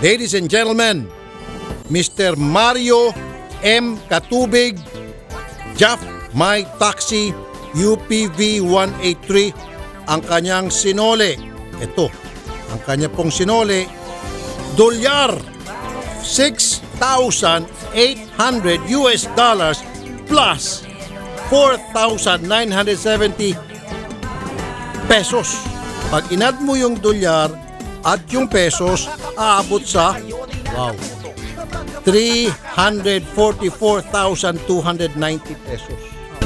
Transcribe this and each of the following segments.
Ladies and gentlemen, Mr. Mario M. Katubig, Jaff My Taxi, UPV 183, ang kanyang sinole. Ito, ang kanya pong sinole, dolyar 6,800 US dollars plus 4,970 pesos. Pag inad mo yung dolyar at yung pesos, aabot sa wow, 344,290 pesos.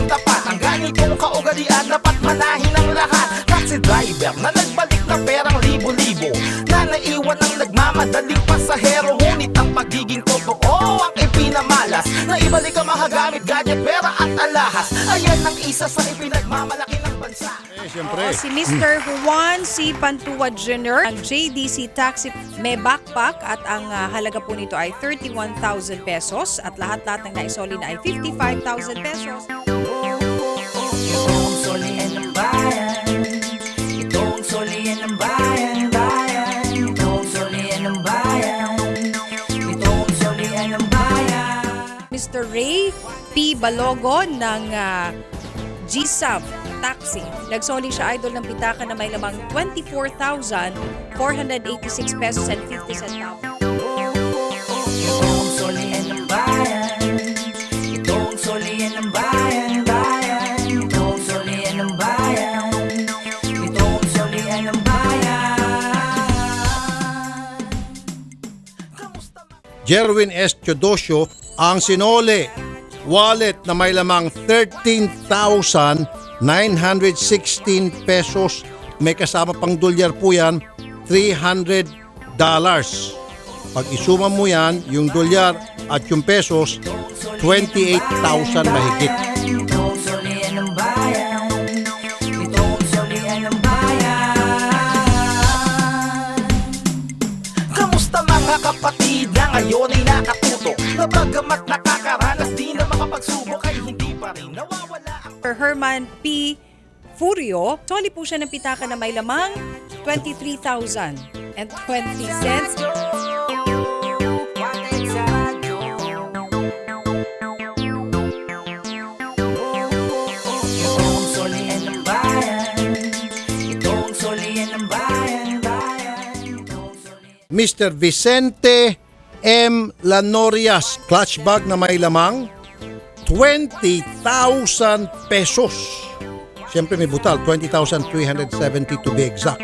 tapat Ang ganil kong kaugalian Dapat manahin ang lahat. Taxi driver na nagbalik na perang libo-libo Na naiwan ang nagmamadaling pasahero. Ngunit ang pagiging totoo ang ipinamalas Na ibalik ang mahagamit, gadget, pera at alahas. Ayan ang isa sa ipinagmamalaki ng bansa Eh, siyempre. O, si Mr. Juan C. Pantua Jr. ang JDC Taxi may backpack at ang ah, halaga po nito ay 31,000 pesos at lahat-lahat ng naisoli na ay 55,000 pesos. Itong solian ng bayan Itong solian ng bayan, bayan Itong solian ng bayan Itong solian ng bayan Mr. Ray P. Balogo ng ah, GSAV Taxi. Nagsoli siya idol ng pitaka na may lamang 24,486 pesos and 50 centavos. Itong solian ng bayan Itong solian ng bayan, bayan Itong solian ng bayan Itong solian ng bayan Jerwin S. Teodosio ang sinole wallet na may lamang 13,916 pesos. May kasama pang dolyar po yan, 300 dollars. Pag isuma mo yan, yung dolyar at yung pesos, 28,000 mahigit. Kamusta mga kapatid na ngayon ay nakatuto Na bagamat nakakaranas di na makapagsubok Ay hindi pa rin nawawala Sir Herman P. Furio, soli po siya ng pitaka na may lamang 23,000 and 20 cents. Mr. Vicente M. Lanorias, clutch bag na may lamang 20,000 pesos. Siyempre may butal, 20,370 to be exact.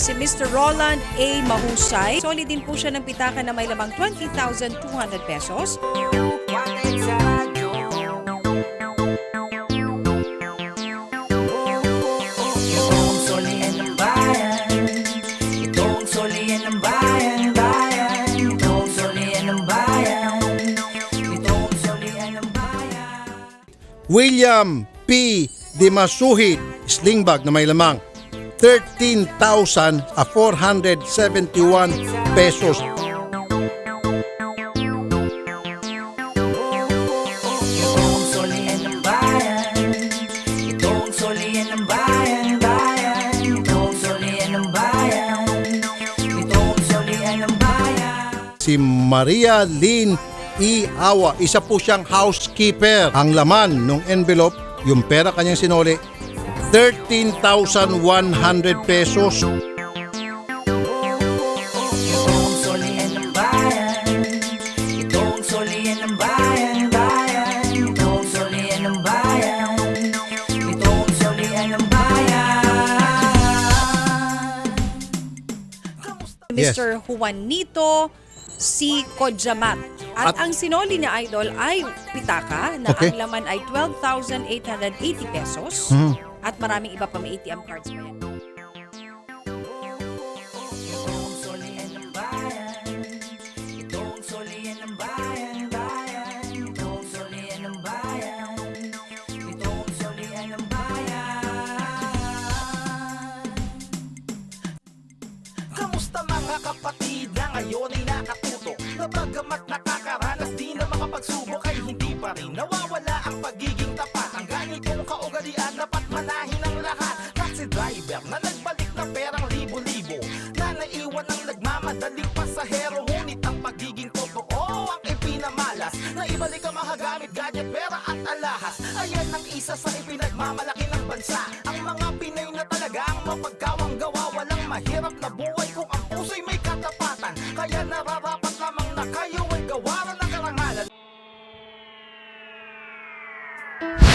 Si Mr. Roland A. Mahusay, soli din po siya ng pitaka na may lamang 20,200 pesos. William P. Dimasuhid, sling bag na may lamang 13,471 pesos. Si Maria Lynn E. Awa, isa po siyang housekeeper. Ang laman ng envelope, yung pera kanyang sinuli, 13,100 pesos. Bayan Yes. Mr. Juanito C. Kodjamat. At, At- ang sinoli niya idol ay pitaka na Okay. ang laman ay 12,880 pesos. Mhm. At maraming iba pa may ATM cards pa yan. pa rin Nawawala ang pagiging tapat. Ang ganitong kaugalian dapat manahin ang lahat. Taxi driver na nagbalik na perang libo-libo Na naiwan ang nagmamadaling pasahero. Ngunit ang pagiging totoo ang ipinamalas. Na ibalik ang mahagamit, gadget, pera at alahas. Ayan ang isa sa ipinagmamalaki ng bansa. you